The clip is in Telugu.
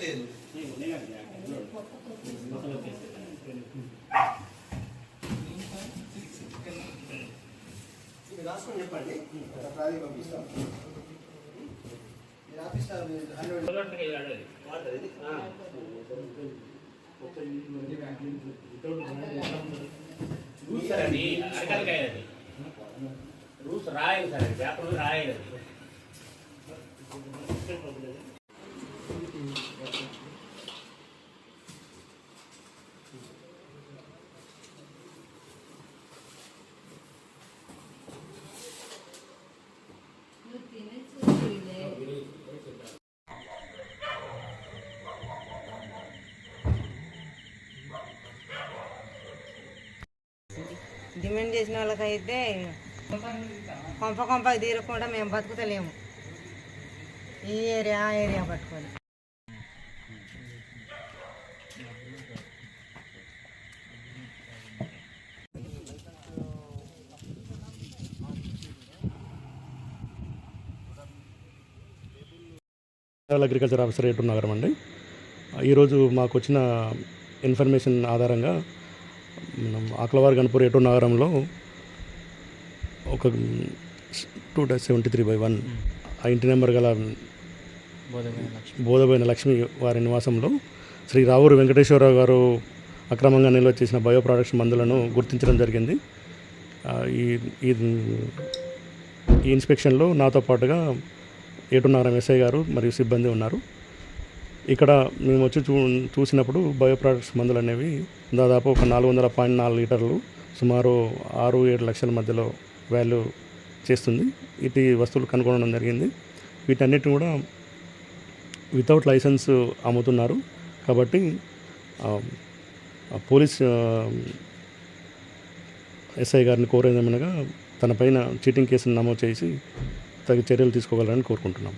లేదు మీరు రాసుకొని చెప్పండి ప్రాధి పంపిస్తాం మీరు ఆఫీస్టార్ మీరు హండ్రెడ్ రూల్స్ సార్ అది అరకాలకాయ అది రూల్స్ రాయాలి సార్ అది పేపర్ రాయాలి డిమాండ్ చేసిన వాళ్ళకైతే కొంప కొంప తీరకుండా మేము బతుకుతలేము. ఈ ఏరియా ఆ ఏరియా పట్టుకొని. అగ్రికల్చర్ ఆఫీసర్ ఎటు నగరం అండి ఈరోజు మాకు వచ్చిన ఇన్ఫర్మేషన్ ఆధారంగా మనం ఆకలవారి గణపూర్ ఏటూరు నగరంలో ఒక two dash seventy three by one ఆ ఇంటి నెంబర్ గల బోధమైన లక్ష్మి. వారి నివాసంలో శ్రీ రావూరు వెంకటేశ్వరరావు గారు అక్రమంగా నిల్వ చేసిన బయో ప్రొడక్ట్స్ మందులను గుర్తించడం జరిగింది. ఈ ఈ ఇన్స్పెక్షన్లో నాతో పాటుగా ఏటున్నగరం ఎస్ఐ గారు మరియు సిబ్బంది ఉన్నారు. ఇక్కడ మేము వచ్చి చూ చూసినప్పుడు బయోప్రాడక్ట్స్ మందులు అనేవి దాదాపు ఒక నాలుగు వందల పాయింట్ నాలుగు లీటర్లు సుమారు ఆరు ఏడు లక్షల మధ్యలో వాల్యూ చేస్తుంది. ఇటు వస్తువులు కనుగొనడం జరిగింది. వీటన్నిటిని కూడా వితౌట్ లైసెన్స్ అమ్ముతున్నారు. కాబట్టి పోలీస్ ఎస్ఐ గారిని కోరేదేమనగా తన పైన చీటింగ్ కేసును నమోదు చేసి తగిన చర్యలు తీసుకోగలరని కోరుకుంటున్నాం.